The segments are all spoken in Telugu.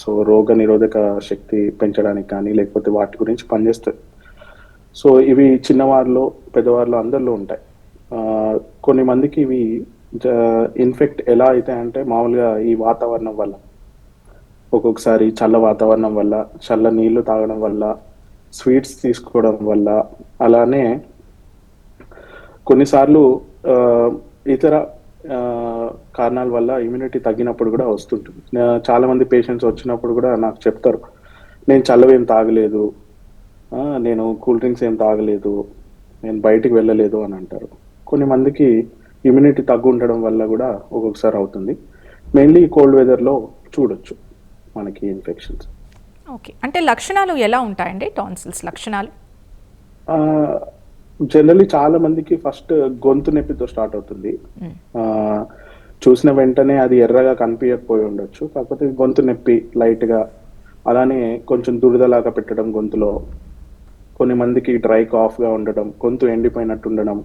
సో రోగ నిరోధక శక్తి పెంచడానికి కానీ లేకపోతే వాటి గురించి పనిచేస్తాయి. సో ఇవి చిన్నవారిలో పెద్దవారిలో అందరిలో ఉంటాయి. కొన్ని మందికి ఇవి ఇన్ఫెక్ట్ ఎలా అవుతాయంటే మామూలుగా ఈ వాతావరణం వల్ల. ఒక్కొక్కసారి చల్ల వాతావరణం వల్ల చల్ల నీళ్ళు తాగడం వల్ల స్వీట్స్ తీసుకోవడం వల్ల అలానే కొన్నిసార్లు ఇతర కారణాల వల్ల ఇమ్యూనిటీ తగ్గినప్పుడు కూడా వస్తుంటుంది. చాలా మంది పేషెంట్స్ వచ్చినప్పుడు కూడా నాకు చెప్తారు నేను చల్లవేం తాగలేదు. నేను కూల్ డ్రింక్స్ ఏం తాగలేదు. నేను బయటికి వెళ్ళలేదు అని అంటారు. కొన్ని మందికి ఇమ్యూనిటీ తగ్గు ఉండడం వల్ల కూడా ఒక్కొక్కసారి అవుతుంది. మెయిన్లీ కోల్డ్ వెదర్లో చూడొచ్చు మనకి ఇన్ఫెక్షన్స్ ఓకే. అంటే లక్షణాలు ఎలా ఉంటాయండి? టాన్సిల్స్ లక్షణాలు? జనరలీ చాలా మందికి ఫస్ట్ గొంతు నొప్పితో స్టార్ట్ అవుతుంది. ఆ, చూసిన వెంటనే అది ఎర్రగా కనిపించకపోయి ఉండొచ్చు. కాకపోతే గొంతు నొప్పి లైట్గా అలానే కొంచెం దురదలాగా పెట్టడం గొంతులో. కొన్ని మందికి డ్రై కాఫ్గా ఉండడం గొంతు ఎండిపోయినట్టు ఉండడం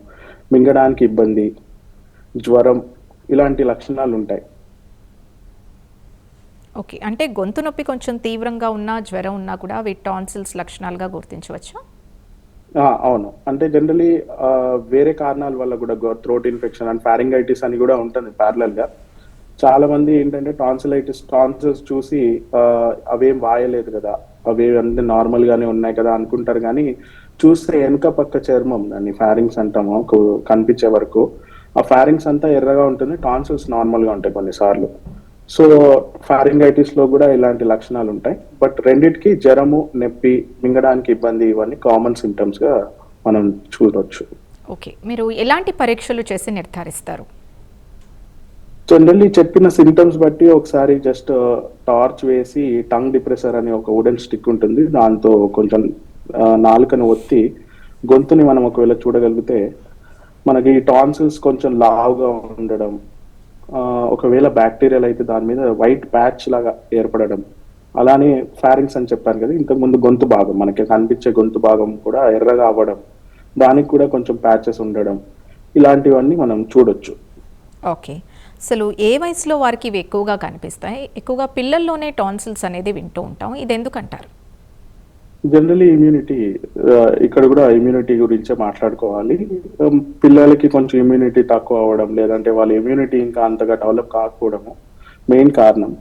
మింగడానికి ఇబ్బంది జ్వరం ఇలాంటి లక్షణాలు ఉంటాయి. ఓకే అంటే గొంతు నొప్పి కొంచెం తీవ్రంగా ఉన్నా జ్వరం ఉన్నా కూడా అవి టాన్సిల్స్ లక్షణాలుగా గుర్తించవచ్చు? అవును. అంటే జనరలీ వేరే కారణాల వల్ల కూడా థ్రోట్ ఇన్ఫెక్షన్ అండ్ ఫారింగైటిస్ అని కూడా ఉంటుంది ప్యారలల్గా. చాలా మంది ఏంటంటే టాన్సిలైటిస్ టాన్సిల్స్ చూసి అవేం వాయలేదు కదా. అవి అంటే నార్మల్ గానే ఉన్నాయి కదా అనుకుంటారు కానీ చూస్తే వెనుక పక్క చర్మం దాన్ని ఫారింగ్స్ అంటాము కనిపించే వరకు ఆ ఫారింగ్స్ అంతా ఎర్రగా ఉంటుంది టాన్సిల్స్ నార్మల్గా ఉంటాయి కొన్నిసార్లు. సో ఫారింగైటిస్లో కూడా ఇలాంటి లక్షణాలు ఉంటాయి బట్ రెండిటికి జ్వరము నొప్పి మింగడానికి ఇబ్బంది ఇవన్నీ కామన్ సిమ్టమ్స్గా మనం చూడొచ్చు. ఓకే. మీరు ఎలాంటి పరీక్షలు చేసి నిర్ధారిస్తారు? జనరల్లీ చెప్పిన సిమ్టమ్స్ బట్టి ఒకసారి జస్ట్ టార్చ్ వేసి టంగ్ డిప్రెసర్ అనే ఒక వుడెన్ స్టిక్ ఉంటుంది. దాంతో కొంచెం నాలుకను ఒత్తి గొంతుని మనం ఒకవేళ చూడగలిగితే మనకి టాన్సిల్స్ కొంచెం లావుగా ఉండడం ఒకవేళ బ్యాక్టీరియల్ అయితే దాని మీద వైట్ ప్యాచ్ లాగా ఏర్పడడం. అలానే ఫారింగ్స్ అని చెప్పాను కదా ఇంతకు ముందు గొంతు భాగం మనకి కనిపించే గొంతు భాగం కూడా ఎర్రగా అవ్వడం దానికి కూడా కొంచెం ప్యాచెస్ ఉండడం ఇలాంటివన్నీ మనం చూడొచ్చు. ఓకే. అసలు ఏ వయసులో వారికి ఇవి ఎక్కువగా కనిపిస్తాయి? ఎక్కువగా పిల్లల్లోనే టాన్సిల్స్ అనేది వింటూ ఉంటాం. ఇది ఎందుకంటారు జనరలీ ఇమ్యూనిటీ uh, ఇక్కడ కూడా ఇమ్యూనిటీ గురించే మాట్లాడుకోవాలి. Um, పిల్లలకి కొంచెం ఇమ్యూనిటీ తక్కువ అవ్వడం లేదంటే వాళ్ళ ఇమ్యూనిటీ ఇంకా అంతగా డెవలప్ కాకపోవడము మెయిన్ కారణం.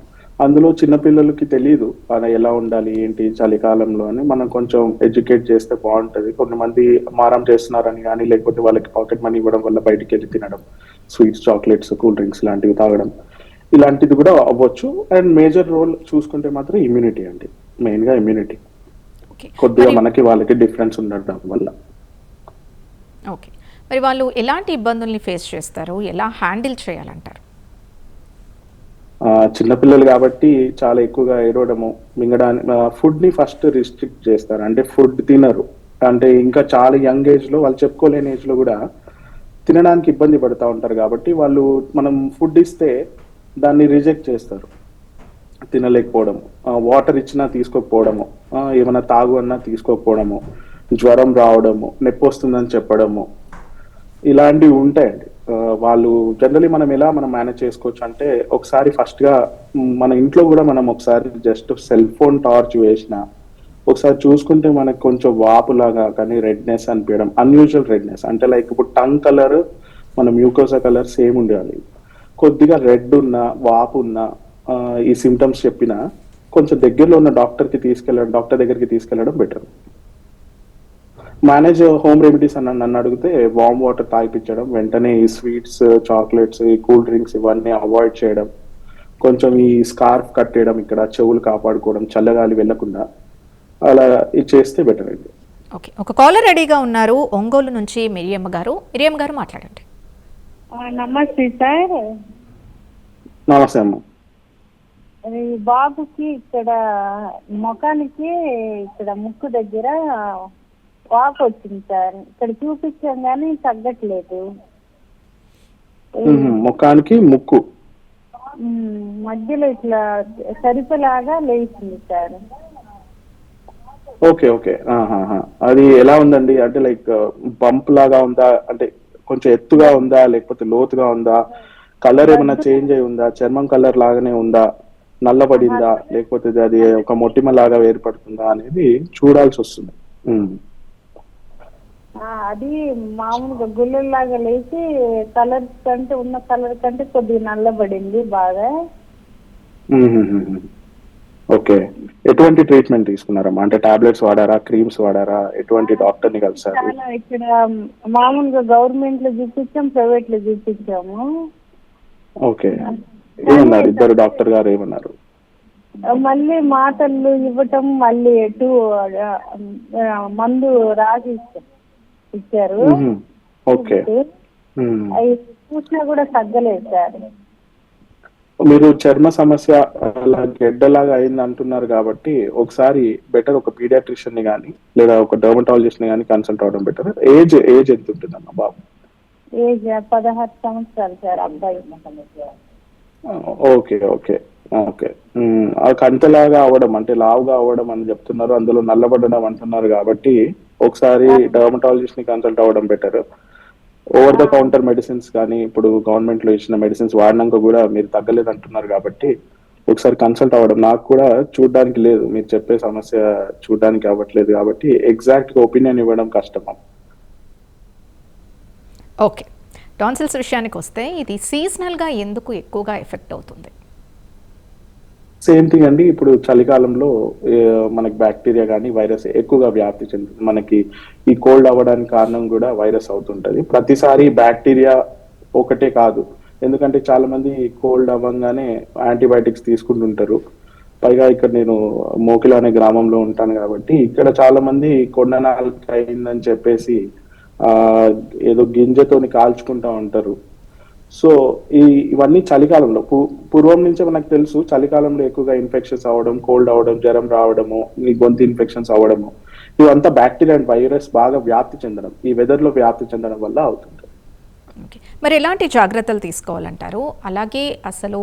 అందులో చిన్నపిల్లలకి తెలియదు అలా ఎలా ఉండాలి ఏంటి చలికాలంలో అని మనం కొంచెం ఎడ్యుకేట్ చేస్తే బాగుంటుంది. కొంతమంది మారం చేస్తున్నారని కానీ లేకపోతే వాళ్ళకి పాకెట్ మనీ ఇవ్వడం వల్ల బయటికి వెళ్ళి తినడం స్వీట్స్ చాక్లెట్స్ కూల్ డ్రింక్స్ లాంటివి తాగడం ఇలాంటిది కూడా అవ్వచ్చు. అండ్ మేజర్ రోల్ చూసుకుంటే మాత్రం ఇమ్యూనిటీ అండి. మెయిన్గా ఇమ్యూనిటీ కొద్దిగా మనకి వాళ్ళకి డిఫరెన్స్ ఉండడం వల్ల ఓకే మరి వాళ్ళు ఎలాంటి ఇబ్బందుల్ని ఫేస్ చేస్తారు? ఎలా హ్యాండిల్ చేయాలంటారు? చిన్నపిల్లలు కాబట్టి చాలా ఎక్కువగా ఏడవడము మింగడానికి ఫుడ్ని ఫస్ట్ రిస్ట్రిక్ట్ చేస్తారు. అంటే ఫుడ్ తినరు. అంటే ఇంకా చాలా యంగ్ ఏజ్లో వాళ్ళు చెప్పుకోలేని ఏజ్లో కూడా తినడానికి ఇబ్బంది పడుతూ ఉంటారు కాబట్టి వాళ్ళు మనం ఫుడ్ ఇస్తే దాన్ని రిజెక్ట్ చేస్తారు. తినలేకపోవడము. వాటర్ ఇచ్చినా తీసుకోకపోవడము. ఏమైనా తాగు అన్నా తీసుకోకపోవడము. జ్వరం రావడము నొప్పి వస్తుందని చెప్పడము. ఇలాంటివి ఉంటాయండి. వాళ్ళు జనరలీ మనం ఎలా మనం మేనేజ్ చేసుకోవచ్చు అంటే ఒకసారి ఫస్ట్గా మన ఇంట్లో కూడా మనం ఒకసారి జస్ట్ సెల్ ఫోన్ టార్చ్ వేసిన ఒకసారి చూసుకుంటే మనకు కొంచెం వాపులాగా కానీ రెడ్నెస్ అనిపించడం అన్యూజువల్ రెడ్నెస్ అంటే లైక్ ఇప్పుడు టంగ్ కలర్ మన మ్యూకోసా కలర్ సేమ్ ఉండాలి. కొద్దిగా రెడ్ ఉన్న వాపు ఉన్నా ఈ సిమ్టమ్స్ చెప్పిన కొంచెం దగ్గరలో ఉన్న డాక్టర్కి తీసుకెళ్ళడం డాక్టర్ దగ్గరికి తీసుకెళ్ళడం బెటర్ మేనేజ్ హోమ్ రెమెడీస్ అని నన్ను అడిగితే వామ్ వాటర్ తాగిపించడం వెంటనే ఈ స్వీట్స్ చాక్లెట్స్ ఈ కూల్ డ్రింక్స్ ఇవన్నీ అవాయిడ్ చేయడం కొంచెం ఈ స్కార్ఫ్ కట్టేయడం ఇక్కడ చెవులు కాపాడుకోవడం చల్లగాలి వెళ్ళకుండా అలా ఇది చేస్తే బెటర్ అండి. ఓకే. ఒక కాలర్ రెడీగా ఉన్నారు. ఒంగోలు నుంచి మిరియమ్మ గారు. మిరియమ్మ గారు మాట్లాడండి. నమస్తే సార్. నమస్తే అమ్మ. బాబుకి ఇక్కడ ముఖానికి ఇక్కడ ముక్కు దగ్గర వాపు వచ్చింది సార్. ఇక్కడ చూపించాం కానీ తగ్గట్లేదు. ముఖానికి ముక్కు. మధ్యలో ఇట్లా సరిపలాగా లేచింది సార్. Okay okay. అది ఎలా ఉందండి? అంటే లైక్ బంప్ లాగా ఉందా? అంటే కొంచెం ఎత్తుగా ఉందా? లేకపోతే లోతుగా ఉందా? కలర్ ఏమైనా చేంజ్ అయి ఉందా? చర్మం కలర్ లాగానే ఉందా? నల్లబడిందా లేకపోతే అది ఒక మొటిమ లాగా ఏర్పడుతుందా అనేది చూడాల్సి వస్తుంది. అది మామూలుగా గుల్లలాగా లేచి కలర్ కంటే ఉన్న కలర్ కంటే కొద్దిగా నల్లబడింది బాగా. ఓకే. ఎటువంటి ట్రీట్మెంట్ తీసుకున్నారమ్మా అంటే టాబ్లెట్స్ వాడారా క్రీమ్స్ వాడారా? ఎటువంటి డాక్టర్ని కలిసారు? ఇక్కడ మామూలుగా గవర్నమెంట్లో చూపించాం ప్రైవేట్లో చూపించాము. ఓకే. ఏమన్నారు? ఇద్దరు డాక్టర్ గారు ఏమన్నారు? మళ్ళీ మాటలు ఇవ్వటం మళ్ళీ ఎటు మందు రాసి ఇచ్చా- ఇచ్చారు. ఓకే. చూసినా కూడా తగ్గలేదు సార్. మీరు చర్మ సమస్య అలా గెడ్డలాగా అయింది అంటున్నారు కాబట్టి ఒకసారి బెటర్ ఒక పీడియాట్రిషియన్ని కానీ లేదా ఒక డర్మటాలజిస్ట్ని కానీ కన్సల్ట్ అవడం బెటర్. ఏజ్ ఏజ్ ఎంత ఉంటుందమ్మా బాబు? ఏజ్ పదహారు సంవత్సరాలు సార్ అబ్బాయి ఓకే ఓకే ఓకే. ఆ కంతలాగా అవ్వడం అంటే లావుగా అవ్వడం అని చెప్తున్నారు అందులో నల్లబడడం అంటున్నారు కాబట్టి ఒకసారి డర్మటాలజిస్ట్ని కన్సల్ట్ అవ్వడం better over the counter medicines కానీ ఇప్పుడు గవర్నమెంట్లో ఇచ్చిన మెడిసిన్స్ వాడినాక కూడా మీరు తగ్గలేదు అంటున్నారు కాబట్టి ఒకసారి కన్సల్ట్ అవ్వడం. నాకు కూడా చూడడానికి లేదు. మీరు చెప్పే సమస్య చూడడానికి అవ్వట్లేదు కాబట్టి ఎగ్జాక్ట్గా ఒపీనియన్ ఇవ్వడం కష్టం. ఓకే. టాన్సిల్స్ విషయానికి వస్తే ఇది సీజనల్గా ఎందుకు ఎక్కువగా ఎఫెక్ట్ అవుతుంది? సేమ్ థింగ్ అండి. ఇప్పుడు చలికాలంలో మనకి బ్యాక్టీరియా కానీ వైరస్ ఎక్కువగా వ్యాప్తి చెందుతుంది మనకి ఈ కోల్డ్ అవ్వడానికి కారణం కూడా వైరస్ అవుతుంటది. ప్రతిసారి బ్యాక్టీరియా ఒకటే కాదు. ఎందుకంటే చాలా మంది కోల్డ్ అవ్వగానే యాంటీబయాటిక్స్ తీసుకుంటుంటారు. పైగా ఇక్కడ నేను మోకిల అనే గ్రామంలో ఉంటాను కాబట్టి ఇక్కడ చాలా మంది కొండ అయిందని చెప్పేసి ఏదో గింజతోని కాల్చుకుంటా ఉంటారు. సో ఈ ఇవన్నీ చలికాలంలో పూర్వం నుంచే మనకు తెలుసు చలికాలంలో ఎక్కువగా ఇన్ఫెక్షన్స్ అవ్వడం కోల్డ్ అవ్వడం జ్వరం రావడము ఈ గొంతు ఇన్ఫెక్షన్స్ అవ్వడము ఇవంతా బ్యాక్టీరియా అండ్ వైరస్ బాగా వ్యాప్తి చెందడం ఈ వెదర్లో వ్యాప్తి చెందడం వల్ల అవుతుంది మరి ఎలాంటి జాగ్రత్తలు తీసుకోవాలంటారు? అలాగే అసలు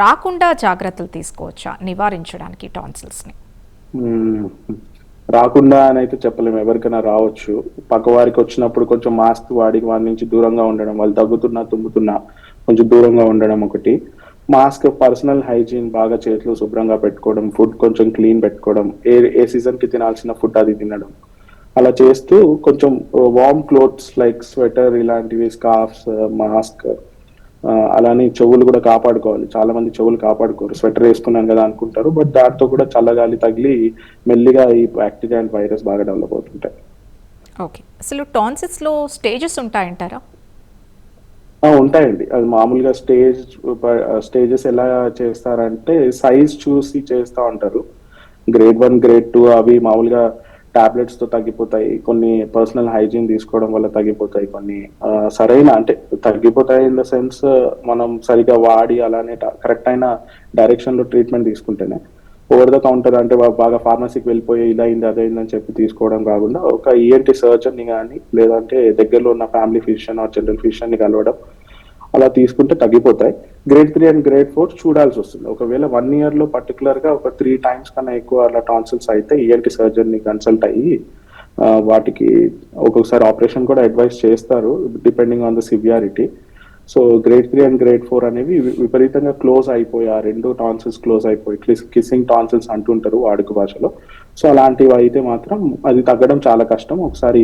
రాకుండా జాగ్రత్తలు తీసుకోవచ్చా? నివారించడానికి టాన్సిల్స్ని. రాకుండా అని అయితే చెప్పలేము. ఎవరికైనా రావచ్చు. పక్క వారికి వచ్చినప్పుడు కొంచెం మాస్క్ వాడి వారి నుంచి దూరంగా ఉండడం వాళ్ళు దగ్గుతున్నా తుమ్ముతున్నా కొంచెం దూరంగా ఉండడం ఒకటి. మాస్క్ పర్సనల్ హైజీన్ బాగా చేతులు శుభ్రంగా పెట్టుకోవడం ఫుడ్ కొంచెం క్లీన్ పెట్టుకోవడం ఏ ఏ సీజన్కి తినాల్సిన ఫుడ్ అది తినడం. అలా చేస్తూ కొంచెం వార్మ్ క్లోత్స్ లైక్ స్వెటర్ ఇలాంటివి స్కార్ఫ్స్ మాస్క్ అలానే చెవులు కూడా కాపాడుకోవాలి. చాలా మంది చెవులు కాపాడుకోరు. స్వెటర్ వేసుకున్నాను కదా అనుకుంటారు. బట్ దాంతో కూడా చల్లగాలి తగిలి మెల్లిగా ఈ బ్యాక్టీరియా అండ్ వైరస్ బాగా డెవలప్ అవుతుంటాయి. ఓకే. అసలు టాన్సిల్స్లో స్టేజెస్ ఉంటాయంటారా? ఉంటాయండి. అది మామూలుగా స్టేజ్ స్టేజెస్ ఎలా చేస్తారంటే సైజ్ చూసి చేస్తా ఉంటారు. గ్రేడ్ వన్ గ్రేడ్ టూ అవి మామూలుగా టాబ్లెట్స్తో తగ్గిపోతాయి కొన్ని పర్సనల్ హైజీన్ తీసుకోవడం వల్ల తగ్గిపోతాయి కొన్ని సరైన అంటే తగ్గిపోతాయి ఇన్ ద సెన్స్ మనం సరిగా వాడి అలానే కరెక్ట్ అయిన డైరెక్షన్లో ట్రీట్మెంట్ తీసుకుంటేనే ఓవర్ ద కౌంటర్ అంటే బాగా ఫార్మసీకి వెళ్ళిపోయి ఇలా అయింది అదైందని చెప్పి తీసుకోవడం కాకుండా ఒక ఈఎన్టీ సర్జన్ని కానీ లేదంటే దగ్గరలో ఉన్న ఫ్యామిలీ ఫిజిషియన్ ఆర్ జనరల్ ఫిజిషియన్ని కలవడం అలా తీసుకుంటే తగ్గిపోతాయి. Grade three and grade four చూడాల్సి వస్తుంది. ఒకవేళ వన్ ఇయర్లో పర్టికులర్గా ఒక త్రీ టైమ్స్ కన్నా ఎక్కువ అలా టాన్సిల్స్ అయితే ఈఎన్టీ సర్జన్ని కన్సల్ట్ అయ్యి వాటికి ఒక్కొక్కసారి ఆపరేషన్ కూడా అడ్వైస్ చేస్తారు depending on the severity so grade three and grade four అనేవి విపరీతంగా క్లోజ్ అయిపోయి ఆ రెండు టాన్సిల్స్ క్లోజ్ అయిపోయి కిస్సింగ్ టాన్సిల్స్ అంటుంటారు వాడుక భాషలో. సో అలాంటివి అయితే మాత్రం అది తగ్గడం చాలా కష్టం. ఒకసారి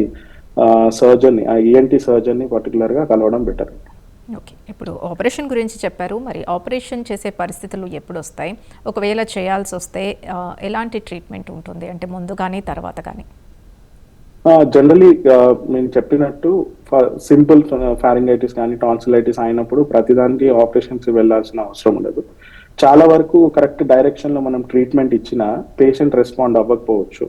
సర్జన్ని ఆ ఈఎన్టీ సర్జన్ని పర్టికులర్గా కలవడం బెటర్ ఓకే. ఇప్పుడు ఆపరేషన్ గురించి చెప్పారు. మరి ఆపరేషన్ చేసే పరిస్థితులు ఎప్పుడు వస్తాయి ఒకవేళ చేయాల్సి వస్తే ఎలాంటి ట్రీట్మెంట్ ఉంటుంది? అంటే ముందు కానీ తర్వాత కానీ జనరలీ నేను చెప్పినట్టు సింపుల్ ఫారింగైటిస్ కానీ టాన్సిలైటిస్ అయినప్పుడు ప్రతిదానికి ఆపరేషన్స్ వెళ్ళాల్సిన అవసరం ఉండదు. చాలా వరకు కరెక్ట్ డైరెక్షన్లో మనం ట్రీట్మెంట్ ఇచ్చినా పేషెంట్ రెస్పాండ్ అవ్వకపోవచ్చు.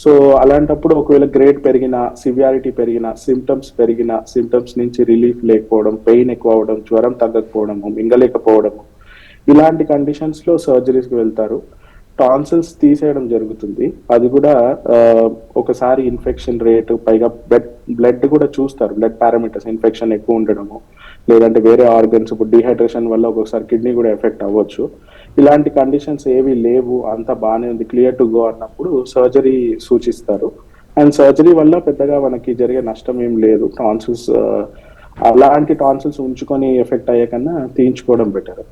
సో అలాంటప్పుడు ఒకవేళ గ్రేడ్ పెరిగిన సివియారిటీ పెరిగిన సిమ్టమ్స్ పెరిగిన సిమ్టమ్స్ నుంచి రిలీఫ్ లేకపోవడం పెయిన్ ఎక్కువ అవడం జ్వరం తగ్గకపోవడము మింగలేకపోవడము ఇలాంటి కండిషన్స్లో సర్జరీస్కి వెళ్తారు. టాన్సిల్స్ తీసేయడం జరుగుతుంది. అది కూడా ఒకసారి ఇన్ఫెక్షన్ రేటు పైగా బ్లడ్ బ్లడ్ కూడా చూస్తారు. బ్లడ్ పారామీటర్స్ ఇన్ఫెక్షన్ ఎక్కువ ఉండడము లేదంటే వేరే ఆర్గన్స్ ఇప్పుడు డిహైడ్రేషన్ వల్ల ఒక్కొక్కసారి కిడ్నీ కూడా ఎఫెక్ట్ అవ్వచ్చు. ఇలాంటి కండిషన్స్ ఏవి లేవు అంత బాగానే ఉంది క్లియర్ టు గో అన్నప్పుడు సర్జరీ సూచిస్తారు. అండ్ సర్జరీ వల్ల పెద్దగా మనకి జరిగే నష్టం ఏం లేదు. టాన్సిల్స్ అలాంటి టాన్సిల్స్ ఉంచుకొని ఎఫెక్ట్ అయ్యే కన్నా తీయించుకోవడం బెటర్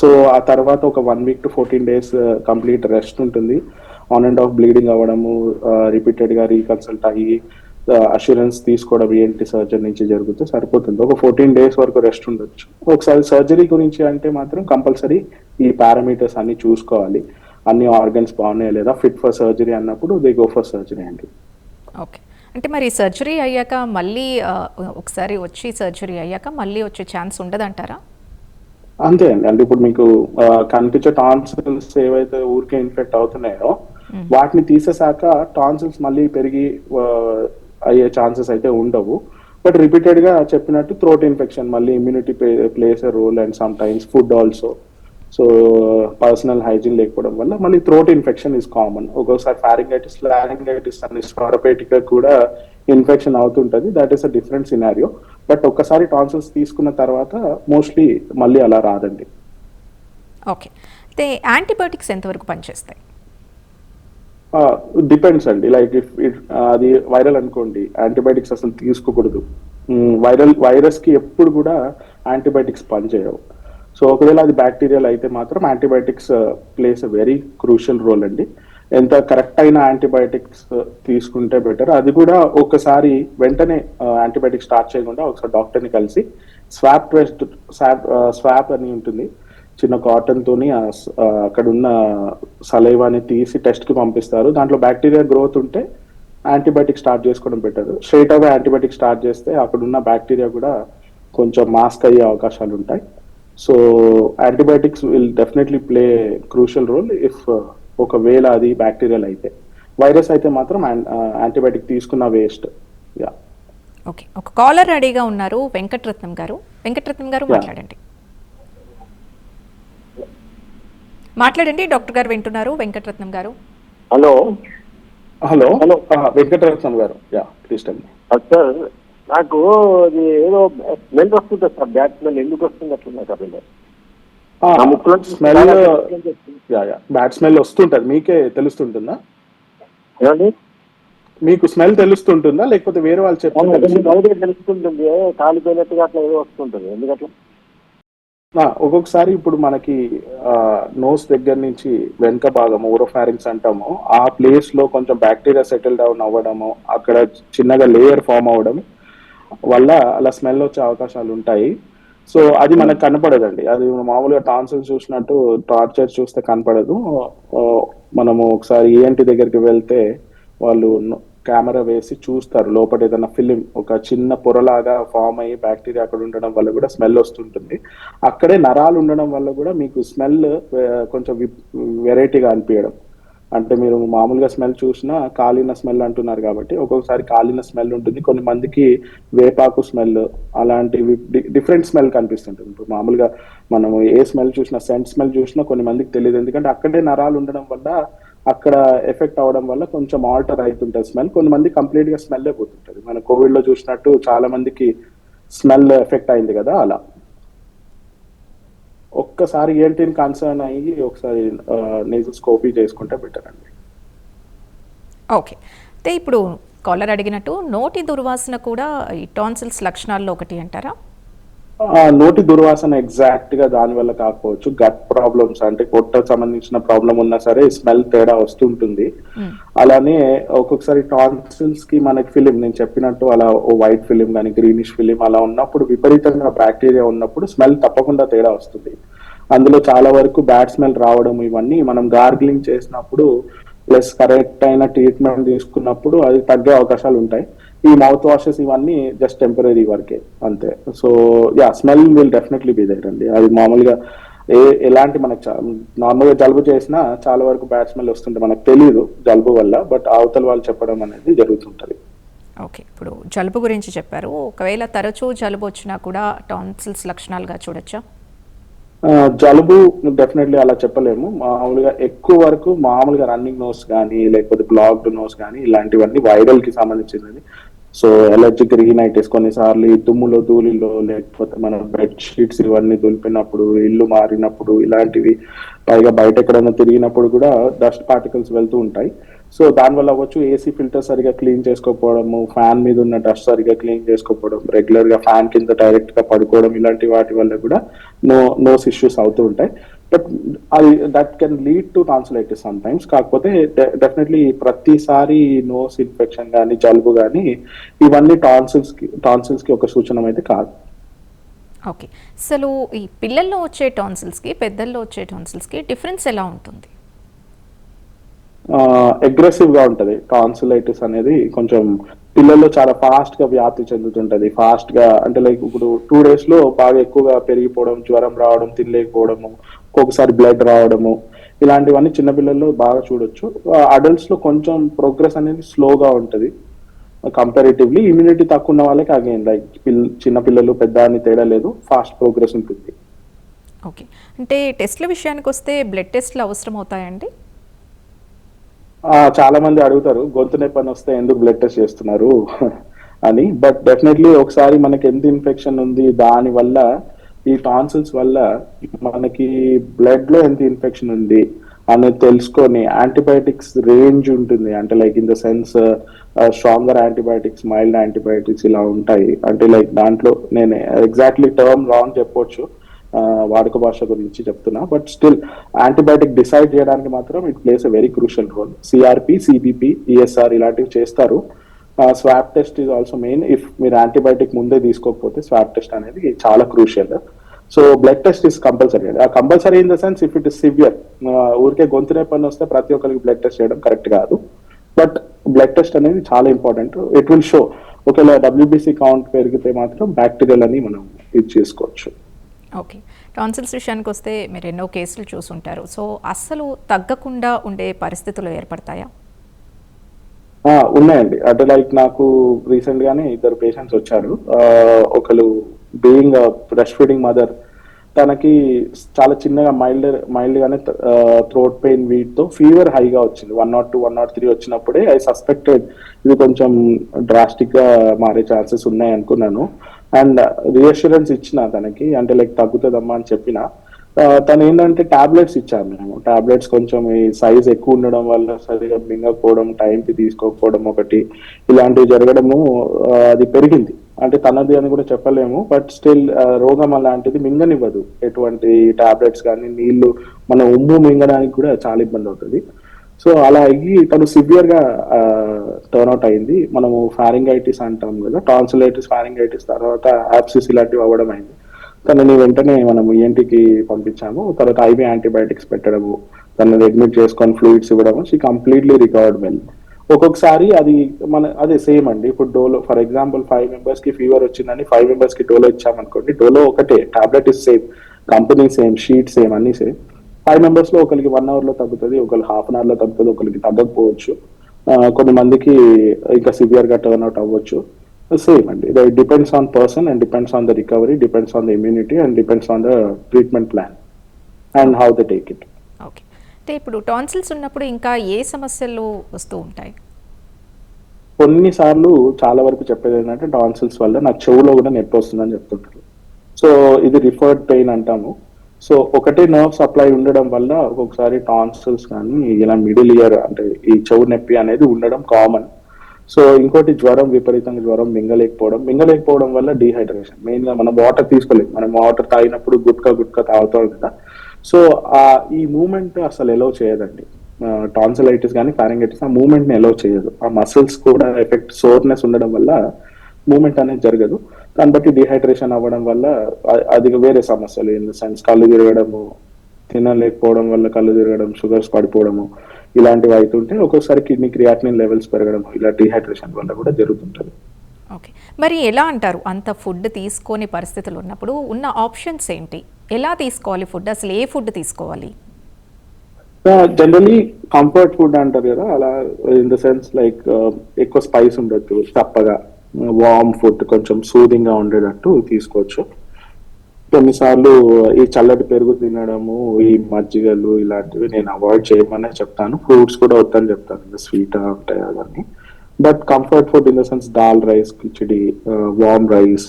సో ఆ తర్వాత ఒక one week to fourteen days complete rest ఉంటుంది. ఆన్ అండ్ ఆఫ్ బ్లీడింగ్ అవ్వడము రిపీటెడ్గా రీకన్సల్ట్ అయ్యి అష్యూరెన్స్ తీసుకోవడం ఏంటి సర్జరీ నుంచి జరిగితే సరిపోతుంది. ఒక ఫోర్టీన్ డేస్ వరకు రెస్ట్ ఉండొచ్చు. ఒకసారి సర్జరీ గురించి అంటే మాత్రం కంపల్సరీ ఈ పారామీటర్స్ అన్ని చూసుకోవాలి. అన్ని ఆర్గన్స్ బాగున్నాయా లేదా? ఫిట్ ఫర్ సర్జరీ అన్నప్పుడు దే గో ఫర్ సర్జరీ అండి. ఓకే. అంటే మరి సర్జరీ అయ్యాక మళ్ళీ ఒకసారి వచ్చి సర్జరీ అయ్యాక మళ్ళీ వచ్చే ఛాన్స్ ఉండదంటారా? అంతే అండి. అంటే ఇప్పుడు మీకు కనిపించే టాన్సిల్స్ ఏవైతే ఊరికే ఇన్ఫెక్ట్ అవుతున్నాయో వాటిని తీసేసాక టాన్సిల్స్ మళ్ళీ పెరిగి అయ్యే ఛాన్సెస్ అయితే ఉండవు. బట్ రిపీటెడ్గా చెప్పినట్టు థ్రోట్ ఇన్ఫెక్షన్ మళ్ళీ immunity plays role and sometimes food also. So personal hygiene లేకపోవడం వల్ల మళ్ళీ థ్రోట్ ఇన్ఫెక్షన్ ఇస్ కామన్. ఒక్కోసారి ఫారింగైటిస్ లారింగైటిస్ అని స్పారపేటిక్ కూడా infection అవుతుంటది. That is a different scenario but ఒక్కసారి టాన్సిల్స్ తీసుకున్న తర్వాత మోస్ట్లీ మళ్ళీ అలా రాదండి. ఓకే. అయితే ఎంతవరకు పనిచేస్తాయి? డిపెండ్స్ అండి. లైక్ ఇఫ్ అది వైరల్ అనుకోండి యాంటీబయాటిక్స్ అసలు తీసుకోకూడదు. వైరల్ వైరస్కి ఎప్పుడు కూడా యాంటీబయాటిక్స్ పనిచేయవు. సో ఒకవేళ అది బ్యాక్టీరియల్ అయితే మాత్రం antibiotics plays a very crucial role అండి. ఎంత కరెక్ట్ అయిన యాంటీబయాటిక్స్ తీసుకుంటే బెటర్ అది కూడా ఒకసారి వెంటనే యాంటీబయాటిక్ స్టార్ట్ చేయకుండా ఒకసారి డాక్టర్ని కలిసి స్వాప్ టెస్ట్ స్వాప్ స్వాప్ అని ఉంటుంది. చిన్న కాటన్ తోని అక్కడ ఉన్న సలైవాని తీసి టెస్ట్కి పంపిస్తారు. దాంట్లో బ్యాక్టీరియా గ్రోత్ ఉంటే యాంటీబయాటిక్ స్టార్ట్ చేసుకోవడం better straight away antibiotic start చేస్తే అక్కడ ఉన్న బ్యాక్టీరియా కూడా కొంచెం మాస్క్ అయ్యే అవకాశాలు ఉంటాయి. So antibiotics will definitely play crucial role if ఒకవేళ అది బ్యాక్టీరియల్ అయితే. వైరస్ అయితే మాత్రం యాంటీబయాటిక్ తీసుకున్న వేస్ట్ యా ఓకే ఒక కాలర్ రెడీగా ఉన్నారు. వెంకటరత్నం గారు. వెంకటరత్నం గారు. మాట్లాడండి. మాట్లాడండి డాక్టర్ గారు వింటున్నారు వెంకటరత్నం గారు. హలో. హలో. Hello. వెంకటరత్నం గారు. యా ప్లీజ్ టెల్ సార్ నాకు అది ఏదో స్మెల్ వస్తుంది సార్ బ్యాడ్ స్మెల్. ఎందుకు వస్తుంది అట్లా sir smell ya ya. Bad smell వస్తుంటది. మీకే తెలుస్తుంటుందా? ఏమండి? మీకు స్మెల్ తెలుస్తుంటుందా? లేకపోతే వేరే వాళ్ళు? బయట తెలుసుకుంటుంది కాలిపోయినట్టుగా అట్లా ఏదో వస్తుంటుంది. ఎందుకట్లా ఒక్కొక్కసారి ఇప్పుడు మనకి నోస్ దగ్గర నుంచి వెనుక భాగం ఓరోఫారింగ్స్ అంటాము ఆ ప్లేస్లో కొంచెం బ్యాక్టీరియా సెటిల్ డౌన్ అవ్వడము అక్కడ చిన్నగా లేయర్ ఫామ్ అవ్వడం వల్ల అలా స్మెల్ వచ్చే అవకాశాలు ఉంటాయి. సో అది మనకు కనపడదండి. అది మామూలుగా టాన్సిల్ చూసినట్టు టార్చర్ చూస్తే కనపడదు. మనము ఒకసారి ఏంటి దగ్గరికి వెళ్తే వాళ్ళు కెమెరా వేసి చూస్తారు. లోపల ఏదైనా ఫిలిం ఒక చిన్న పొరలాగా ఫామ్ అయ్యి బ్యాక్టీరియా అక్కడ ఉండడం వల్ల కూడా స్మెల్ వస్తుంటుంది. అక్కడే నరాలు ఉండడం వల్ల కూడా మీకు స్మెల్ కొంచెం వెరైటీగా అనిపించడం. అంటే మీరు మామూలుగా స్మెల్ చూసినా కాలిన స్మెల్ అంటున్నారు కాబట్టి ఒక్కొక్కసారి కాలిన స్మెల్ ఉంటుంది. కొన్ని మందికి వేపాకు స్మెల్ అలాంటివి డిఫరెంట్ స్మెల్ కనిపిస్తుంటుంది. ఇప్పుడు మామూలుగా మనము ఏ స్మెల్ చూసినా సెంట్ స్మెల్ చూసినా కొన్ని మందికి తెలియదు. ఎందుకంటే అక్కడే నరాలు ఉండడం వల్ల అక్కడ ఎఫెక్ట్ అవడం వల్ల కొంచెం ఆల్టర్ అవుతుంటుంది స్మెల్. కొన్ని మంది కంప్లీట్గా స్మెల్ పోతుంటది. మన కోవిడ్లో చూసినట్టు చాలా మందికి స్మెల్ ఎఫెక్ట్ అయింది కదా అలా. ఒక్కసారి ఏంటిని కన్సర్న్ అయ్యి ఒకసారి నేజల్ స్కోపీ చేసుకుంటే బెటర్ అండి. ఓకే. అయితే ఇప్పుడు కాలర్ అడిగినట్టు నోటి దుర్వాసన కూడా ఈ టాన్సిల్స్ లక్షణాల్లో ఒకటి అంటారా? నోటి దుర్వాసన ఎగ్జాక్ట్గా దాని వల్ల కాకపోవచ్చు. గట్ ప్రాబ్లమ్స్ అంటే పొట్టకు సంబంధించిన ప్రాబ్లం ఉన్నా సరే స్మెల్ తేడా వస్తుంటుంది. అలానే ఒక్కొక్కసారి టాన్సిల్స్కి మనకి ఫిలిం నేను చెప్పినట్టు అలా ఓ వైట్ ఫిలిం కానీ గ్రీనిష్ ఫిలిం అలా ఉన్నప్పుడు విపరీతంగా బ్యాక్టీరియా ఉన్నప్పుడు స్మెల్ తప్పకుండా తేడా వస్తుంది. అందులో చాలా వరకు బ్యాడ్ స్మెల్ రావడం ఇవన్నీ మనం గార్గిలింగ్ చేసినప్పుడు ప్లస్ కరెక్ట్ అయిన ట్రీట్మెంట్ తీసుకున్నప్పుడు అది తగ్గే అవకాశాలు ఉంటాయి. ఈ మౌత్ వాషెస్ ఇవన్నీ జస్ట్ టెంపరీ వరకే అంతే. So ya smell will definitely be there అండి. అది మామూలుగా ఏ ఎలాంటి మనకు నార్మల్గా జలుబు చేసినా చాలా వరకు బ్యాడ్ స్మెల్ వస్తుంటే మనకు తెలియదు జలుబు వల్ల బట్ అవతల వాళ్ళు చెప్పడం అనేది జరుగుతుంటది. ఓకే ఇప్పుడు జలుబు గురించి చెప్పారు. ఒకవేళ తరచూ జలుబు వచ్చినా కూడా టాన్సిల్స్ లక్షణాలుగా చూడొచ్చా? జలుబు డెఫినెట్లీ అలా చెప్పలేము. మామూలుగా ఎక్కువ వరకు మామూలుగా రన్నింగ్ నోస్ కానీ లేకపోతే బ్లాక్డ్ నోస్ కానీ ఇలాంటివన్నీ వైరల్కి సంబంధించినది సో ఎలర్జిక్ రీనైటిస్ కొన్నిసార్లు ఈ దుమ్ములో ధూళిలో లేకపోతే మన బెడ్ షీట్స్ ఇవన్నీ దులిపినప్పుడు ఇల్లు మారినప్పుడు ఇలాంటివి పైగా బయట ఎక్కడైనా తిరిగినప్పుడు కూడా డస్ట్ పార్టికల్స్ వెళ్తూ ఉంటాయి. సో దానివల్ల అవ్వచ్చు ఏసీ ఫిల్టర్ సరిగా క్లీన్ చేసుకోకపోవడము ఫ్యాన్ మీద ఉన్న డస్ట్ సరిగా క్లీన్ చేసుకోకపోవడం రెగ్యులర్గా ఫ్యాన్ కింద డైరెక్ట్గా పడుకోవడం ఇలాంటి వాటి వల్ల కూడా నో నోస్ ఇష్యూస్ అవుతూ ఉంటాయి. బట్ అది that can lead to tonsillitis sometimes కాకపోతే డెఫినెట్లీ ప్రతిసారి నోస్ ఇన్ఫెక్షన్ కానీ జలుబు కానీ ఇవన్నీ టాన్సిల్స్కి టాన్సిల్స్కి ఒక సూచన అయితే కాదు. ఓకే అసలు ఈ పిల్లల్లో వచ్చే టాన్సిల్స్కి పెద్దల్లో వచ్చే టాన్సిల్స్కి డిఫరెన్స్ ఎలా ఉంటుంది? అగ్రెసివ్గా ఉంటది. టాన్సిలైటిస్ అనేది కొంచెం పిల్లల్లో చాలా ఫాస్ట్గా వ్యాప్తి చెందుతుంటది. ఫాస్ట్గా అంటే లైక్ ఇప్పుడు టూ డేస్లో బాగా ఎక్కువగా పెరిగిపోవడం జ్వరం రావడం తినలేకపోవడము ఒక్కొక్కసారి బ్లడ్ రావడము ఇలాంటివన్నీ చిన్నపిల్లల్లో బాగా చూడొచ్చు. అడల్ట్స్లో కొంచెం ప్రోగ్రెస్ అనేది స్లోగా ఉంటది. కంపారిటివ్లీ ఇమ్యూనిటీ తక్కువ ఉన్న వాళ్ళకి అగైన్ లైక్ చిన్న పిల్లలు పెద్ద అని తేడా లేదు. ఫాస్ట్ ప్రోగ్రెస్ ఉంటుంది. ఓకే అంటే టెస్ట్ల విషయానికి వస్తే బ్లడ్ టెస్ట్లు అవసరం అవుతాయండి చాలా మంది అడుగుతారు గొంతు నొప్పి వస్తే ఎందుకు బ్లడ్ టెస్ట్ చేస్తున్నారు? అని. బట్ డెఫినెట్లీ ఒకసారి మనకి ఎంత ఇన్ఫెక్షన్ ఉంది దాని వల్ల ఈ టాన్సిల్స్ వల్ల మనకి బ్లడ్లో ఎంత ఇన్ఫెక్షన్ ఉంది అనేది తెలుసుకొని యాంటీబయాటిక్స్ రేంజ్ ఉంటుంది. అంటే like in the sense stronger antibiotics mild antibiotics ఇలా ఉంటాయి. అంటే లైక్ దాంట్లో నేను ఎగ్జాక్ట్లీ టర్మ్ రాంగ్ చెప్పొచ్చు. వాడుక భాష గురించి చెప్తున్నా. బట్ స్టిల్ యాంటీబయాటిక్ డిసైడ్ చేయడానికి మాత్రం it plays a very crucial role. CRP CBP ESR ఇలాంటివి చేస్తారు. Swab test is also main if మీరు యాంటీబయాటిక్ ముందే తీసుకోకపోతే స్వాప్ టెస్ట్ అనేది చాలా crucial. So blood test is compulsory ఆ compulsory in the sense if it is severe ఊరికే గొంతు నొప్పి అని వస్తే ప్రతి ఒక్కరికి బ్లడ్ టెస్ట్ చేయడం కరెక్ట్ కాదు. బట్ బ్లడ్ టెస్ట్ అనేది చాలా ఇంపార్టెంట్ ఇట్ విల్ షో ఒకవేళ డబ్ల్యూబీసీ కౌంట్ పెరిగితే మాత్రం బ్యాక్టీరియల్ అని మనం ఇది చేసుకోవచ్చు. ఓకే టాన్సిల్స్ విషయానికి వస్తే మీరు ఎన్నో కేసులు చూసుంటారు. సో అస్సలు తగ్గకుండా ఉండే పరిస్థితులు ఏర్పడతాయా? ఉన్నాయండి. అంటే లైక్ నాకు రీసెంట్ గానే ఇద్దరు పేషెంట్స్ వచ్చారు. ఒకరు బీయింగ్ బ్రెస్ట్ ఫీడింగ్ మదర్ తనకి చాలా చిన్నగా మైల్డ్ మైల్డ్ గానే థ్రోట్ పెయిన్ వీటితో ఫీవర్ హైగా వచ్చింది. One not two one not three వచ్చినప్పుడే ఐ సస్పెక్టెడ్ ఇది కొంచెం డ్రాస్టిక్గా మారే ఛాన్సెస్ ఉన్నాయి అనుకున్నాను. అండ్ రీఅష్యూరెన్స్ ఇచ్చిన తనకి అంటే లైక్ తగ్గుతుందమ్మా అని చెప్పిన తను ఏంటంటే టాబ్లెట్స్ ఇచ్చాము మేము టాబ్లెట్స్ కొంచెం ఈ సైజ్ ఎక్కువ ఉండడం వల్ల సరిగా మింగకపోవడం టైంకి తీసుకోకపోవడం ఒకటి ఇలాంటివి జరగడము అది పెరిగింది. అంటే తనది అని కూడా చెప్పలేము. బట్ స్టిల్ రోగం అలాంటిది మింగనివ్వదు. ఎటువంటి టాబ్లెట్స్ కానీ నీళ్ళు మన ఉమ్ము మింగడానికి కూడా చాలా ఇబ్బంది అవుతుంది. సో అలా అయ్యి తను సివియర్గా టర్న్ అవుట్ అయింది. మనము ఫారింగైటిస్ అంటాం కదా టాన్సిలైటిస్ ఫారింగైటిస్ తర్వాత యాప్సిస్ ఇలాంటివి అవ్వడం అయింది. తనని వెంటనే మనం ఈఎన్టీకి పంపించాము. తర్వాత ఐబీ యాంటీబయాటిక్స్ పెట్టడము తనని అడ్మిట్ చేసుకొని ఫ్లూయిడ్స్ ఇవ్వడము షీ కంప్లీట్లీ రికవర్డ్ వెల్ ఒక్కొక్కసారి అది మన అదే సేమ్ అండి. ఇప్పుడు డోలో ఫర్ ఎగ్జాంపుల్ ఫైవ్ మెంబర్స్కి ఫీవర్ వచ్చిందని ఫైవ్ మెంబర్స్కి డోలో ఇచ్చామనుకోండి డోలో ఒకటే tablet is same company same sheet same అన్ని సేమ్ ఫైవ్ మెంబర్స్లో ఒకరికి వన్ అవర్లో తగ్గుతుంది ఒకరికి హాఫ్ అన్ అవర్లో తగ్గుతుంది ఒకరికి తగ్గకపోవచ్చు. కొంతమందికి కొన్ని మందికి ఇంకా సివియర్గా టర్న్ అవుట్ అవ్వచ్చు. సేమ్ అండి. It depends on person and depends on the recovery depends on the immunity and depends on the treatment plan and how the take it అంటే ఇప్పుడు టాన్సిల్స్ ఉన్నప్పుడు ఇంకా ఏ సమస్యలు వస్తూ ఉంటాయి? కొన్నిసార్లు చాలా వరకు చెప్పేది ఏంటంటే టాన్సిల్స్ వల్ల నా చెవులో కూడా నొప్పి వస్తుందని చెప్తుంటారు. సో ఇది రిఫర్డ్ పెయిన్ అంటాము. సో ఒకటే నర్వ్ సప్లై ఉండడం వల్ల ఒక్కొక్కసారి టాన్సిల్స్ కానీ ఇలా మిడిల్ ఇయర్ అంటే ఈ చెవు నొప్పి అనేది ఉండడం కామన్ సో ఇంకోటి జ్వరం విపరీతంగా జ్వరం మింగలేకపోవడం. మింగలేకపోవడం వల్ల డీహైడ్రేషన్ మెయిన్గా మనం వాటర్ తీసుకోలేము. మనం వాటర్ తాగినప్పుడు గుట్కా గుట్కా తాగుతాం కదా. సో ఆ ఈ మూమెంట్ అసలు ఎలో చేయదండి. టాన్సిలైటిస్ కానీ ఫారింగైటిస్ ఆ మూమెంట్ని ఎలో చేయదు. ఆ మసిల్స్ కూడా ఎఫెక్ట్ సోర్నెస్ ఉండడం వల్ల మూమెంట్ అనేది జరగదు. దాన్ని బట్టి డిహైడ్రేషన్ అవ్వడం వల్ల అది వేరే సమస్యలు. ఇన్ ద సెన్స్ కళ్ళు తిరగడము తినలేకపోవడం వల్ల కళ్ళు తిరగడం షుగర్స్ పడిపోవడము ఇలాంటివి అవుతుంటే ఒక్కోసారి కిడ్నీ క్రియాటినిన్ లెవెల్స్ పెరగడం ఇలా డిహైడ్రేషన్ వల్ల కూడా జరుగుతుంటుంది. ఓకే. మరి ఎలా అంటారు? అంత ఫుడ్ తీసుకొని పరిస్థితులు ఉన్నప్పుడు ఉన్న ఆప్షన్స్ ఏంటి? ఎలా తీసుకోవాలి ఫుడ్ అసలు ఏ ఫుడ్ తీసుకోవాలి? జనరలీ కంఫర్ట్ ఫుడ్ అంటారు కదా అలా ఇన్ ద సెన్స్ లైక్ ఎక్కువ స్పైస్ ఉండొచ్చు తప్పగా వామ్ ఫుడ్ కొంచెం సూదింగ్గా ఉండేటట్టు తీసుకోవచ్చు. కొన్నిసార్లు ఈ చల్లటి పెరుగు తినడము ఈ మజ్జిగలు ఇలాంటివి నేను అవాయిడ్ చేయమనే చెప్తాను. ఫ్రూట్స్ కూడా వద్దని చెప్తాను స్వీట్ ఉంటాయి అవన్నీ. But comfort food in the sense dal rice khichdi warm rice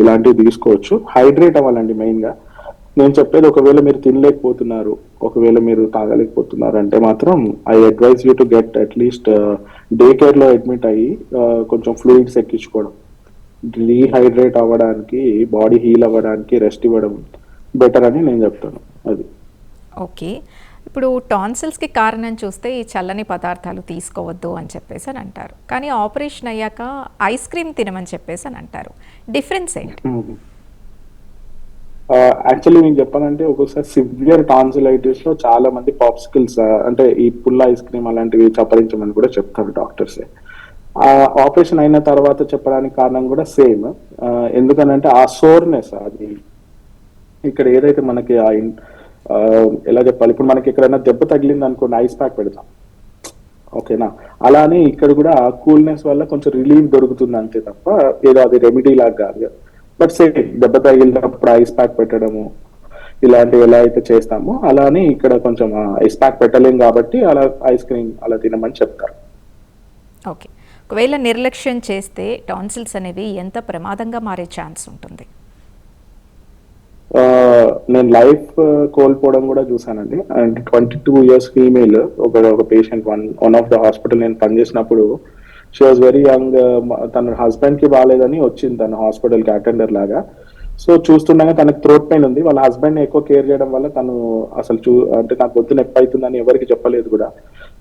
ఇలాంటివి తీసుకోవచ్చు. హైడ్రేట్ అవ్వాలండి మెయిన్గా. నేను చెప్పేది ఒకవేళ మీరు తినలేకపోతున్నారు ఒకవేళ మీరు తాగలేకపోతున్నారు అంటే మాత్రం I advise you to get at least day కేర్లో admit అయ్యి uh, కొంచెం ఫ్లూయిడ్స్ ఎక్కించుకోవడం. రీహైడ్రేట్ అవ్వడానికి బాడీ హీల్ అవ్వడానికి రెస్ట్ ఇవ్వడం బెటర్ అని నేను చెప్తాను. అది. ఓకే ఇప్పుడు టాన్సిల్స్కి కారణం చూస్తే ఈ చల్లని పదార్థాలు తీసుకోవద్దు అని చెప్పేసి అని అంటారు. కానీ ఆపరేషన్ అయ్యాక ఐస్ క్రీమ్ తినమని చెప్పేసి అని అంటారు. డిఫరెన్స్ ఏంటి? యాక్చువల్లీ నేను చెప్పానంటే ఒక్కొక్కసారి సివియర్ టాన్సిలైటిస్లో చాలా మంది పాప్సికల్స్ అంటే ఈ పుల్ల ఐస్ క్రీమ్ అలాంటివి చప్పరించమని కూడా చెప్తారు డాక్టర్స్. ఆపరేషన్ అయిన తర్వాత చెప్పడానికి కారణం కూడా సేమ్. ఎందుకనంటే ఆ సోర్నెస్ అది. ఇక్కడ ఏదైతే మనకి ఆ ఇన్- ఆ, ఎలా చెప్పాలి? ఇప్పుడు మనకి ఎక్కడైనా దెబ్బ తగిలింది అనుకోండి ఐస్ ప్యాక్ పెడతాం. ఓకేనా? అలానే ఇక్కడ కూడా కూల్నెస్ వల్ల కొంచెం రిలీఫ్ దొరుకుతుంది అంతే తప్ప ఏదో అది రెమెడీ లాగా కాదు బట్ సేమ్ దెబ్బ తగిలినప్పుడు ఐస్ ప్యాక్ పెట్టడము ఇలాంటివి ఎలా అయితే చేస్తామో అలానే ఇక్కడ కొంచెం ఐస్ ప్యాక్ పెట్టలేం కాబట్టి అలా ఐస్ క్రీమ్ అలా తినమని చెప్తారు. ఓకే. ఒకవేళ నిర్లక్ష్యం చేస్తే టాన్సిల్స్ అనేవి ఎంత ప్రమాదంగా మారే ఛాన్స్ ఉంటుంది? నేను లైఫ్ కోల్పోవడం కూడా చూసానండి and twenty two years female ఒక ఒక patient one one of the hospital నేను పనిచేసినప్పుడు షీ వాజ్ వెరీ యంగ్ తన హస్బెండ్కి బాగాలేదని వచ్చింది తన హాస్పిటల్కి అటెండర్ లాగా. సో చూస్తుండగా తనకు థ్రోట్ పెయిన్ ఉంది. వాళ్ళ హస్బెండ్ ఎక్కువ కేర్ చేయడం వల్ల తను అసలు చూ అంటే నాకు గొంతు నొప్పి అవుతుందని ఎవరికి చెప్పలేదు కూడా.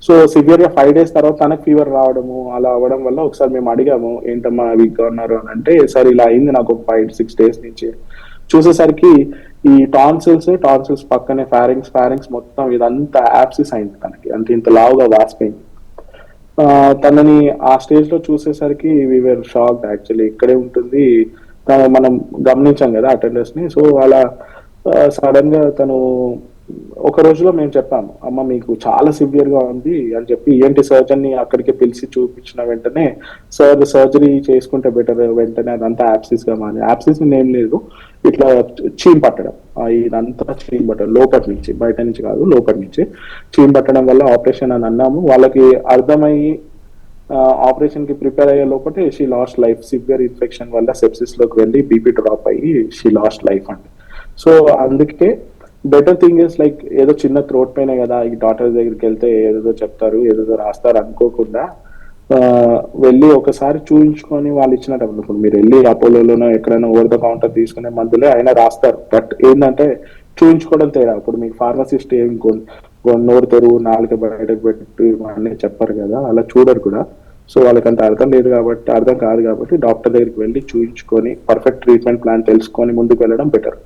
సో సివియర్గా ఫైవ్ డేస్ తర్వాత తనకు ఫీవర్ రావడము అలా అవ్వడం వల్ల ఒకసారి మేము అడిగాము ఏంటమ్మా వీక్గా ఉన్నారు? అని అంటే సార్ ఇలా అయింది నాకు ఒక ఫైవ్ సిక్స్ డేస్ నుంచి. చూసేసరికి ఈ టాన్సిల్స్ టాన్సిల్స్ పక్కనే ఫారింగ్స్ ఫారింగ్స్ మొత్తం ఇదంతా యాప్సిస్ అయింది తనకి. అంటే ఇంత లావుగా వాసిపోయింది. తనని ఆ స్టేజ్లో చూసేసరికి వీఆర్ షాక్ యాక్చువల్లీ ఇక్కడే ఉంటుంది. తను మనం గమనించాం కదా అటెండర్స్ని. సో అలా సడన్గా తను ఒక రోజులో మేము చెప్పాము అమ్మ మీకు చాలా సివియర్గా ఉంది అని చెప్పి ఏంటి సర్జన్ని అక్కడికి పిలిచి చూపించిన వెంటనే సర్ సర్జరీ చేసుకుంటే బెటర్ వెంటనే అదంతా యాప్సిస్గా మారి యాప్సిస్ ఏం లేదు ఇట్లా చీమ్ పట్టడం ఇదంతా చీమ్ పట్టడం లోపటి నుంచి బయట నుంచి కాదు లోపటి నుంచి చీమ్ పట్టడం వల్ల ఆపరేషన్ అని అన్నాము. వాళ్ళకి అర్థమయ్యి ఆపరేషన్కి ప్రిపేర్ అయ్యే లోపటే she lost life severe infection వల్ల సెప్సిస్లోకి వెళ్ళి బీపీ డ్రాప్ అయ్యి షీ లాస్ట్ లైఫ్ అండి సో అందుకే బెటర్ థింగ్ ఇస్ లైక్ ఏదో చిన్న త్రోట్ పైన కదా ఈ డాక్టర్ దగ్గరికి వెళ్తే ఏదేదో చెప్తారు ఏదో రాస్తారు అనుకోకుండా వెళ్ళి ఒకసారి చూపించుకొని వాళ్ళు ఇచ్చినట్టు ఇప్పుడు మీరు వెళ్ళి అపోలోలోనో ఎక్కడైనా ఓవర్ ద కౌంటర్ తీసుకునే మందులే అయినా రాస్తారు. బట్ ఏంటంటే చూపించుకోవడం తేడా. ఇప్పుడు మీకు ఫార్మసిస్ట్ ఏం నోరు తెరువు నాలుగు బయటకు పెట్టి ఇవన్నీ చెప్పారు కదా అలా చూడరు కూడా. సో వాళ్ళకి అంత అర్థం లేదు కాబట్టి అర్థం కాదు కాబట్టి డాక్టర్ దగ్గరికి వెళ్ళి చూపించుకొని పర్ఫెక్ట్ ట్రీట్మెంట్ ప్లాన్ తెలుసుకొని ముందుకు వెళ్ళడం బెటర్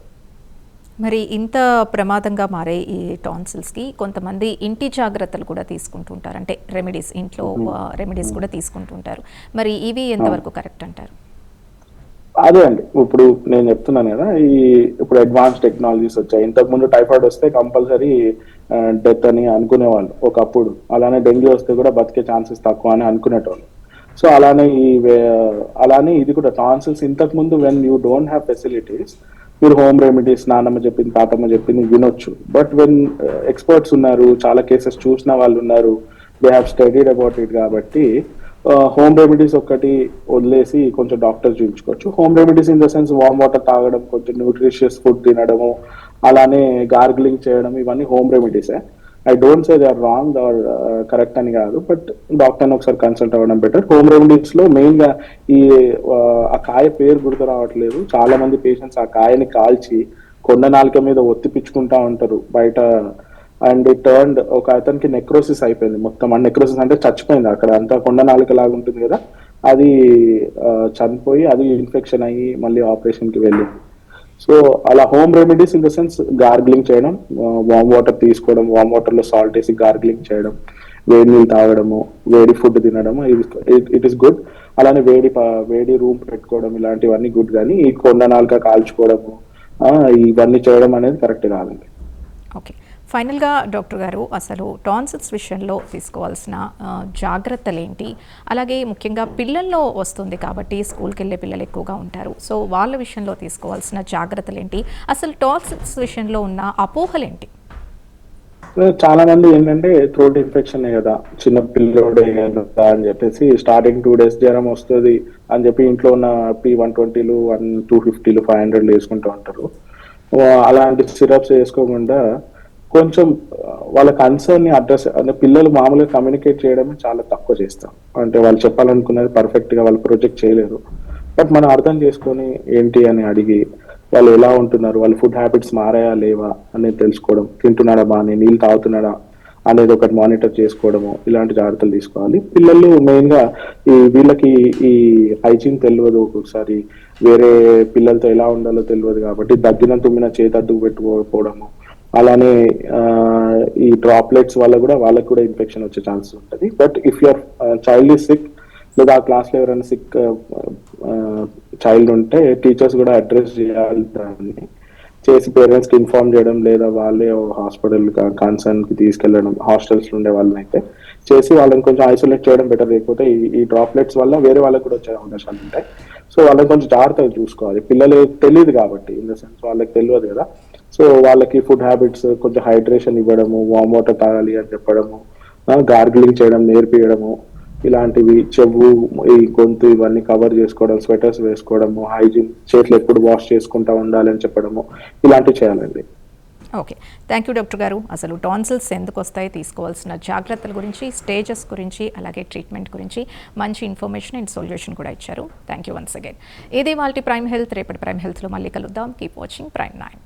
మరి ఇంత ప్రమాదంగా మారే ఈ టాన్సిల్స్కి కొంతమంది ఇంటి జాగ్రత్తలు కూడా తీసుకుంటుంటారు. అంటే రెమెడీస్ ఇంట్లో రెమెడీస్ కూడా తీసుకుంటుంటారు. మరి ఇవి ఎంతవరకు కరెక్ట్ అంటారు? అదే అండి. ఇప్పుడు నేను చెప్తున్నాను కదా ఈ ఇప్పుడు అడ్వాన్స్ టెక్నాలజీస్ వచ్చాయి. ఇంతకు ముందు టైఫాయిడ్ వస్తే కంపల్సరీ డెత్ అని అనుకునేవాళ్ళు ఒకప్పుడు. అలానే డెంగ్యూ వస్తే కూడా బతికే ఛాన్సెస్ తక్కువ అని అనుకునేటోళ్ళు. సో అలానే ఈ అలానే ఇది కూడా. టాన్సిల్స్ ఇంతకు ముందు when you don't have facilities మీరు హోమ్ రెమెడీస్ నాన్నమ్మ చెప్పింది తాతమ్మ చెప్పింది వినొచ్చు. బట్ వెన్ ఎక్స్పర్ట్స్ ఉన్నారు చాలా కేసెస్ చూసిన వాళ్ళు ఉన్నారు they have studied about it కాబట్టి uh, హోమ్ రెమెడీస్ ఒక్కటి వదిలేసి కొంచెం డాక్టర్ చూపించుకోవచ్చు. Home remedies in the sense warm water తాగడం కొంచెం న్యూట్రిషియస్ ఫుడ్ తినడము అలానే గార్గిలింగ్ చేయడం ఇవన్నీ home రెమెడీసే I don't say they are wrong or correct అని కాదు బట్ డాక్టర్ని ఒకసారి కన్సల్ట్ అవ్వడం బెటర్ హోమ్ రెమెడీస్లో మెయిన్గా ఈ ఆ, కాయ పేరు గుర్తు రావట్లేదు. చాలా మంది పేషెంట్స్ ఆ కాయని కాల్చి కొండ నాలుక మీద ఒత్తిపించుకుంటా ఉంటారు బయట. అండ్ ఇట్ టర్న్డ్ ఒక అతనికి నెక్రోసిస్ అయిపోయింది మొత్తం. ఆ నెక్రోసిస్ అంటే చచ్చిపోయింది అక్కడ. అంతా కొండ నాలుక లాగా ఉంటుంది కదా. అది చనిపోయి అది ఇన్ఫెక్షన్ అయ్యి మళ్ళీ ఆపరేషన్కి వెళ్ళింది. సో అలా home remedies in the sense gargling చేయడం వామ్ వాటర్ తీసుకోవడం వామ్ వాటర్లో సాల్ట్ వేసి గార్గిలింగ్ చేయడం వేడి నీళ్ళు తాగడము వేడి ఫుడ్ తినడము ఇట్ ఇస్ గుడ్ అలానే వేడి వేడి రూమ్ పెట్టుకోవడం ఇలాంటివన్నీ గుడ్ కానీ ఈ కొండ నాలుక కాల్చుకోవడము ఇవన్నీ చేయడం అనేది కరెక్ట్ కాదండి. ఓకే ఫైనల్గా డాక్టర్ గారు అసలు టాన్సిల్స్ విషయంలో తీసుకోవాల్సిన జాగ్రత్తలేంటి? జాగ్రత్తలు ఏంటి అలాగే ముఖ్యంగా పిల్లల్లో వస్తుంది కాబట్టి స్కూల్కి వెళ్ళే పిల్లలు ఎక్కువగా ఉంటారు. సో వాళ్ళ విషయంలో తీసుకోవాల్సిన జాగ్రత్తలు ఏంటి అసలు టాన్సిల్స్ విషయంలో ఉన్న అపోహలు ఏంటి చాలా మంది ఏంటంటే థ్రోట్ ఇన్ఫెక్షన్ కదా చిన్న పిల్లోడే కదా అని చెప్పేసి స్టార్టింగ్ టూ డేస్ జ్వరం వస్తుంది అని చెప్పి ఇంట్లో ఉన్న పి వన్ ట్వంటీలు వన్ టూ ఫిఫ్టీలు ఫైవ్ హండ్రెడ్లు వేసుకుంటూ ఉంటారు. అలాంటి సిరప్స్ వేసుకోకుండా కొంచెం వాళ్ళ కన్సర్న్ని అడ్రస్ అంటే పిల్లలు మామూలుగా కమ్యూనికేట్ చేయడమే చాలా తక్కువ చేస్తాం. అంటే వాళ్ళు చెప్పాలనుకున్నది పర్ఫెక్ట్గా వాళ్ళు ప్రొజెక్ట్ చేయలేరు బట్ మనం అర్థం చేసుకొని ఏంటి అని అడిగి వాళ్ళు ఎలా ఉంటున్నారు వాళ్ళ ఫుడ్ హ్యాబిట్స్ మారాయా లేవా అనేది తెలుసుకోవడం తింటున్నాడా బాగానే నీళ్ళు తాగుతున్నాడా అనేది ఒకటి మానిటర్ చేసుకోవడము ఇలాంటి జాగ్రత్తలు తీసుకోవాలి. పిల్లలు మెయిన్గా ఈ వీళ్ళకి ఈ హైజీన్ తెలియదు ఒక్కొక్కసారి వేరే పిల్లలతో ఎలా ఉండాలో తెలియదు కాబట్టి దగ్గిన తుమ్మిన చేతి అడ్డుకు పెట్టుకోకపోవడము అలానే ఈ డ్రాప్లెట్స్ వల్ల కూడా వాళ్ళకి కూడా ఇన్ఫెక్షన్ వచ్చే ఛాన్సెస్ ఉంటుంది. But if your child is sick లేదా ఆ క్లాస్లో ఎవరైనా సిక్ చైల్డ్ ఉంటే టీచర్స్ కూడా అడ్రస్ చేయాలి. దాన్ని చేసి పేరెంట్స్కి ఇన్ఫార్మ్ చేయడం లేదా వాళ్ళే హాస్పిటల్ కన్సర్న్కి తీసుకెళ్ళడం హాస్టల్స్ ఉండే వాళ్ళని అయితే చేసి వాళ్ళని కొంచెం ఐసోలేట్ చేయడం బెటర్ లేకపోతే ఈ- ఈ డ్రాప్లెట్స్ వల్ల వేరే వాళ్ళకి కూడా వచ్చే అవకాశాలు ఉంటాయి. సో వాళ్ళని కొంచెం జాగ్రత్తగా చూసుకోవాలి. పిల్లలు తెలియదు కాబట్టి ఇన్ ద సెన్స్ వాళ్ళకి తెలియదు కదా. సో వాళ్ళకి ఫుడ్ హ్యాబిట్స్ కొంచెం హైడ్రేషన్ ఇవ్వడము వామ్ వాటర్ తాగాలి అని చెప్పడము గార్గిలింగ్ చేయడం నేర్పియడము ఇలాంటివి చెవు ఈ గొంతు ఇవన్నీ కవర్ చేసుకోవడం స్వెటర్స్ వేసుకోవడము హైజీన్ చేతులు ఎప్పుడు వాష్ చేసుకుంటా ఉండాలని చెప్పడము ఇలాంటివి చేయాలండి. ఓకే. థ్యాంక్ యూ డాక్టర్ గారు. అసలు టాన్సిల్స్ ఎందుకు వస్తాయి? తీసుకోవాల్సిన జాగ్రత్తల గురించి స్టేజెస్ గురించి అలాగే ట్రీట్మెంట్ గురించి మంచి ఇన్ఫర్మేషన్ అండ్ సొల్యూషన్ కూడా ఇచ్చారు. థ్యాంక్ యూ వన్స్ అగైన్ ఇది వాళ్ళ ప్రైమ్ హెల్త్ రేపటి ప్రైమ్ హెల్త్లో మళ్ళీ కలుద్దాం. Keep watching prime nine